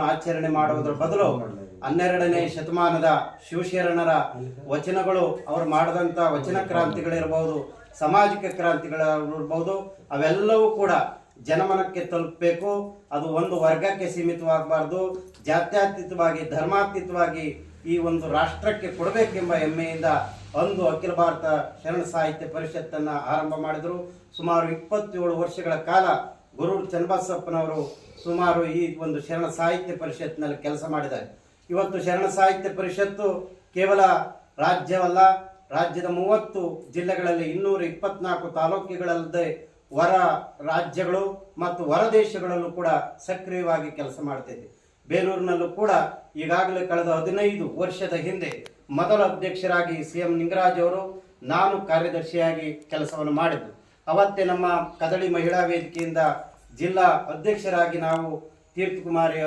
ಆಚರಣೆ ಮಾಡುವುದರ ಬದಲು ಹನ್ನೆರಡನೇ ಶತಮಾನದ ಶಿವಶರಣರ ವಚನಗಳು ಅವರು ಮಾಡಿದಂಥ ವಚನ ಕ್ರಾಂತಿಗಳಿರಬಹುದು ಸಾಮಾಜಿಕ ಕ್ರಾಂತಿಗಳಿರ್ಬೋದು, ಅವೆಲ್ಲವೂ ಕೂಡ ಜನಮನಕ್ಕೆ ತಲುಪಬೇಕು. ಅದು ಒಂದು ವರ್ಗಕ್ಕೆ ಸೀಮಿತವಾಗಬಾರ್ದು. ಜಾತ್ಯಾತೀತವಾಗಿ, ಧರ್ಮಾತೀತವಾಗಿ ಈ ಒಂದು ರಾಷ್ಟ್ರಕ್ಕೆ ಕೊಡಬೇಕೆಂಬ ಹೆಮ್ಮೆಯಿಂದ ಒಂದು ಅಖಿಲ ಭಾರತ ಶರಣ ಸಾಹಿತ್ಯ ಪರಿಷತ್ತನ್ನು ಆರಂಭ ಮಾಡಿದರು. ಸುಮಾರು ಇಪ್ಪತ್ತೇಳು ವರ್ಷಗಳ ಕಾಲ ಗುರು ಚನ್ನಬಸಪ್ಪನವರು ಸುಮಾರು ಈ ಒಂದು ಶರಣ ಸಾಹಿತ್ಯ ಪರಿಷತ್ನಲ್ಲಿ ಕೆಲಸ ಮಾಡಿದ್ದಾರೆ. ಇವತ್ತು ಶರಣ ಸಾಹಿತ್ಯ ಪರಿಷತ್ತು ಕೇವಲ ರಾಜ್ಯವಲ್ಲ, ರಾಜ್ಯದ ಮೂವತ್ತು ಜಿಲ್ಲೆಗಳಲ್ಲಿ ಇನ್ನೂರ ಇಪ್ಪತ್ನಾಲ್ಕು ತಾಲೂಕುಗಳಲ್ಲದೆ ಹೊರ ರಾಜ್ಯಗಳು ಮತ್ತು ಹೊರ ದೇಶಗಳಲ್ಲೂ ಕೂಡ ಸಕ್ರಿಯವಾಗಿ ಕೆಲಸ ಮಾಡ್ತಿದೆ. ಬೇಲೂರಿನಲ್ಲೂ ಕೂಡ ಈಗಾಗಲೇ ಕಳೆದ ಹದಿನೈದು ವರ್ಷದ ಹಿಂದೆ ಮೊದಲ ಅಧ್ಯಕ್ಷರಾಗಿ ಸಿ ಎಂ ನಿಂಗರಾಜ್ ಅವರು ನಾನು ಕಾರ್ಯದರ್ಶಿಯಾಗಿ ಕೆಲಸವನ್ನು ಮಾಡಿದ್ದು. ಅವತ್ತೇ ನಮ್ಮ ಕದಳಿ ಮಹಿಳಾ ವೇದಿಕೆಯಿಂದ ಜಿಲ್ಲಾ ಅಧ್ಯಕ್ಷರಾಗಿ ನಾವು ತೀರ್ಥಕುಮಾರಿ